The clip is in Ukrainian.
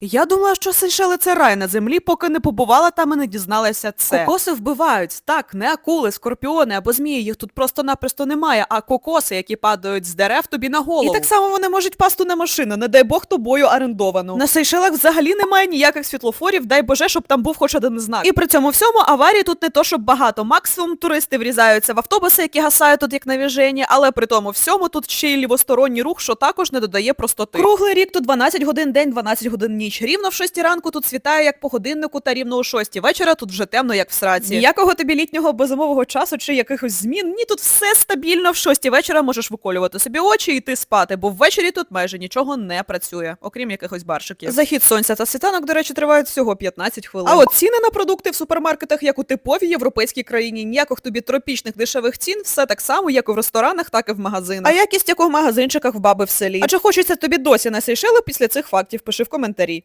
Я думала, що Сейшели це рай на землі, поки не побувала там і не дізналася це. Кокоси вбивають. Так, не акули, скорпіони або змії, їх тут просто-напросто немає, а кокоси, які падають з дерев тобі на голову. І так само вони можуть пасти на машину, не дай Бог тобою орендовану. На Сейшелах взагалі немає ніяких світлофорів, дай Боже, щоб там був хоч один знак. І при цьому всьому аварій тут не то, щоб багато. Максимум туристи врізаються в автобуси, які гасають тут як навіжені, але при тому всьому тут ще й лівосторонній рух, що також не додає простоти. Круглий рік тут 12 годин день, 12 годин ніч. Рівно в 6 ранку тут світає як по годиннику та рівно о 6 вечора тут вже темно, як в сраці. Ніякого тобі літнього безумового часу чи якихось змін. Ні, тут все стабільно. В 6 вечора можеш виколювати собі очі і йти спати, бо ввечері тут майже нічого не працює, окрім якихось баршиків. Захід сонця та світанок, до речі, тривають всього 15 хвилин. А от ціни на продукти в супермаркетах, як у типовій європейській країні, ніяких тобі тропічних дешевих цін, все так само, як і в ресторанах, так і в магазинах. А якість як у магазинчиках в баби в селі. А чи хочеться тобі досі на Сейшели після цих фактів? Пиши в коментарі.